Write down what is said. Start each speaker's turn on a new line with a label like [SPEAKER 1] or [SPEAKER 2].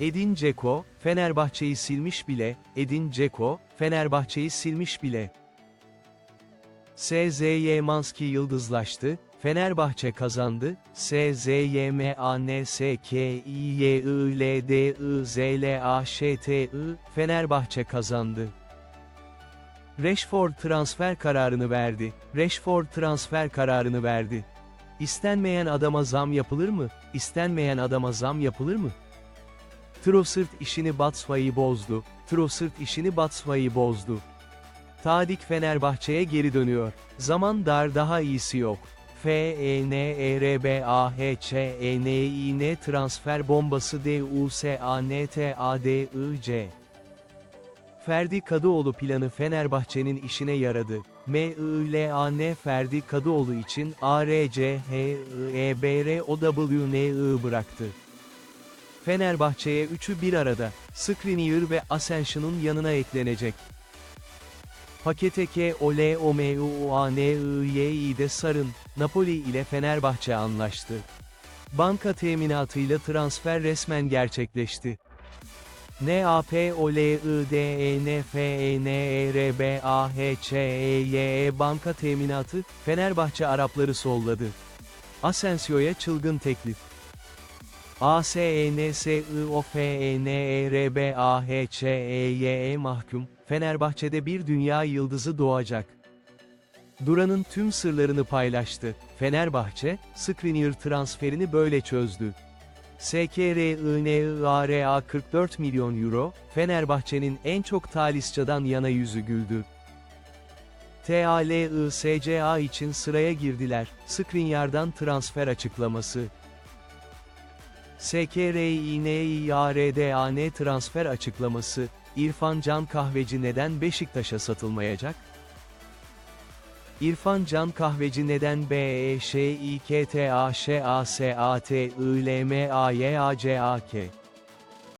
[SPEAKER 1] Edin Dzeko, Fenerbahçe'yi silmiş bile, Edin Dzeko, Fenerbahçe'yi silmiş bile. SZY Manski yıldızlaştı, Fenerbahçe kazandı, SZYMANSKİYILDIZLAŞTI, Fenerbahçe kazandı. Rashford transfer kararını verdi. Rashford transfer kararını verdi. İstenmeyen adama zam yapılır mı? İstenmeyen adama zam yapılır mı? Trossard işini Batshuayi bozdu. Trossard işini Batshuayi bozdu. Tadik Fenerbahçe'ye geri dönüyor. Zaman dar daha iyisi yok. F E N E R B A H Ç E N İ N transfer bombası D U S A N T A D I C. Ferdi Kadıoğlu planı Fenerbahçe'nin işine yaradı. M I L A N Ferdi Kadıoğlu için A R C H I E B R O W N I bıraktı. Fenerbahçe'ye üçü bir arada, Skriniar ve Ascension'un yanına eklenecek. Pakete K O L O M U A N I Y İ'de Sarın, Napoli ile Fenerbahçe anlaştı. Banka teminatıyla transfer resmen gerçekleşti. N A P O L I D E N F E N E R B A H Ç E Y E banka teminatı, Fenerbahçe Arapları solladı. Asensio'ya çılgın teklif. A S E E E mahkum, Fenerbahçe'de bir dünya yıldızı doğacak. Duran'ın tüm sırlarını paylaştı. Fenerbahçe, Skriniar transferini böyle çözdü. SKRINIARA 44 milyon euro, Fenerbahçe'nin en çok talisçadan yana yüzü güldü. TALISCA için sıraya girdiler, Skriniar'dan transfer açıklaması. SKRİNİARDAN transfer açıklaması, İrfan Can Kahveci neden Beşiktaş'a satılmayacak? İrfan Can Kahveci neden BEŞİKTAŞASATILMAYACAK?